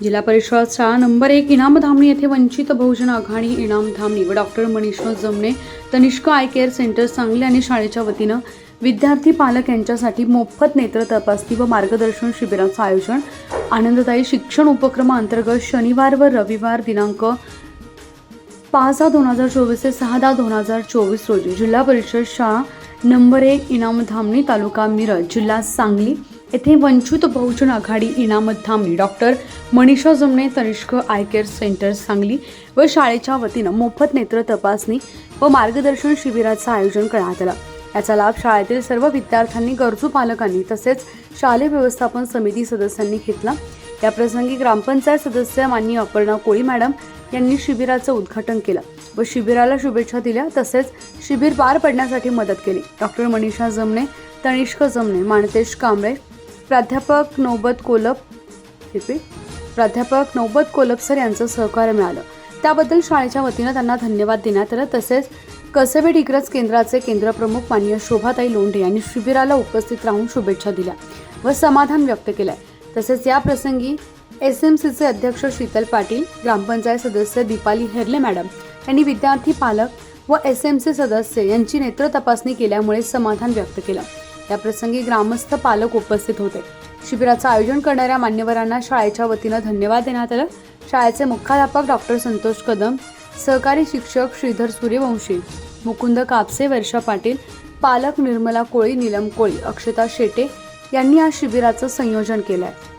जिल्हा परिषद शाळा नंबर एक इनाम धामणी येथे वंचित बहुजन आघाडी इनाम धामणी व doctor Manisha Jamane Tanishq eye care centre Sangli आणि शाळेच्या वतीनं विद्यार्थी पालक यांच्यासाठी मोफत नेत्र तपासणी व मार्गदर्शन शिबिराचं आयोजन. आनंददायी शिक्षण उपक्रमाअंतर्गत शनिवार व रविवार दिनांक पाच दहा दोन हजार चोवीस ते सहा दहा दोन हजार चोवीस रोजी जिल्हा परिषद शाळा नंबर एक इनाम धामणी तालुका मिरज जिल्हा सांगली. येथे Vanchit Bahujan Aghadi Inamat Dhamani doctor Manisha Jumane Tanishq eye care centre Sangli व शाळेच्या वतीनं मोफत नेत्र तपासणी व मार्गदर्शन शिबिराचं आयोजन करण्यात आलं. याचा लाभ शाळेतील सर्व विद्यार्थ्यांनी गरजू पालकांनी तसेच शालेय व्यवस्थापन समिती सदस्यांनी घेतला. याप्रसंगी ग्रामपंचायत सदस्य मान्य अपर्णा कोळी मॅडम यांनी शिबिराचं उद्घाटन केलं व शिबिराला शुभेच्छा दिल्या. तसेच शिबिर पार पडण्यासाठी मदत केली. डॉक्टर मनीषा जमणे तनिष्क जमणे माणतेश कांबळे प्राध्यापक नौबत कोलप रिपीट प्राध्यापक नौबत कोलपसर यांचं सहकार्य मिळालं. त्याबद्दल शाळेच्या वतीनं त्यांना धन्यवाद देण्यात आलं. तसेच कसबे डिग्रज केंद्राचे केंद्रप्रमुख माननीय शोभाताई लोंढे यांनी शिबिराला उपस्थित राहून शुभेच्छा दिल्या व समाधान व्यक्त केलंय. तसेच या प्रसंगी एस एम सीचे अध्यक्ष शीतल पाटील ग्रामपंचायत सदस्य दीपाली हेरले मॅडम यांनी विद्यार्थी पालक व एस एम सी सदस्य यांची नेत्र तपासणी केल्यामुळे समाधान व्यक्त केलं. याप्रसंगी ग्रामस्थ पालक उपस्थित होते. शिबिराचं आयोजन करणाऱ्या मान्यवरांना शाळेच्या वतीनं धन्यवाद देण्यात आलं. शाळेचे मुख्याध्यापक डॉक्टर संतोष कदम सहकारी शिक्षक श्रीधर सूर्यवंशी मुकुंद कापसे वर्षा पाटील पालक निर्मला कोळी नीलम कोळी अक्षता शेटे यांनी या शिबिराचं संयोजन केलं आहे